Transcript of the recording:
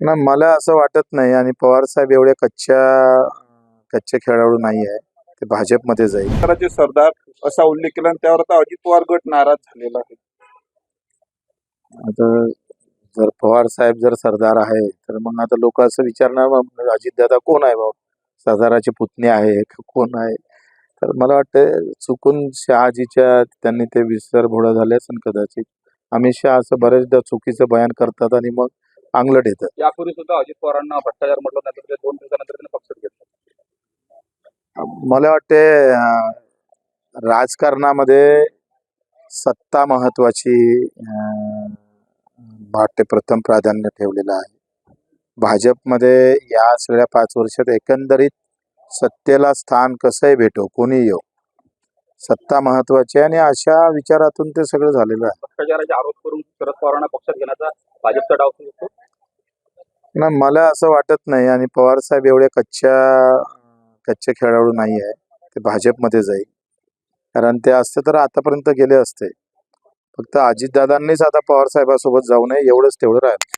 ना मला असं वाटत नाही आणि पवार साहेब एवढे कच्च्या कच्चे खेळाडू नाही आहे. ते भाजपमध्ये जाईल महाराष्ट्राचे सरदार असा उल्लेख केला आणि त्यावर आता अजित पवार गट नाराज झालेला आहे. आता जर पवार साहेब जर सरदार आहे तर मग आता लोक असं विचारणार अजित दादा कोण आहे भाऊ? सरदाराचे पुतणे आहे का कोण आहे? तर मला वाटतं चुकून शहाजीच्या त्यांनी ते विसर भोळा झाले असेल कदाचित. अमित शहा असं बरेचदा चुकीचं बयान करतात आणि मग अंगलट येतं. यापूर्वी सुद्धा अजित पवारांना भ्रष्टाचार म्हटलं नंतर ते दोन दिवसानंतर त्यांनी पक्षात घेतलं. मला वाटते राजकारणामध्ये सत्ता महत्वाची वाटते प्रथम प्राधान्य ठेवलेलं आहे. भाजपमध्ये या सगळ्या पाच वर्षात एकंदरीत सत्तेला स्थान कसंही भेटो कोणी येऊ सत्ता महत्वाची आणि अशा विचारातून ते सगळं झालेलं आहे. भ्रष्टाचाराचे आरोप करून शरद पवारांना पक्षात घेण्याचा भाजपचा डाव सुरू होतो. ना मला असं वाटत नाही आणि पवार साहेब एवढ्या कच्च्या कच्चे खेळाडू नाही आहे. ते भाजपमध्ये जाईल. कारण ते असते तर आतापर्यंत गेले असते. फक्त अजितदादांनीच आता पवार साहेबासोबत जाऊ नये एवढंच तेवढं राहिलं.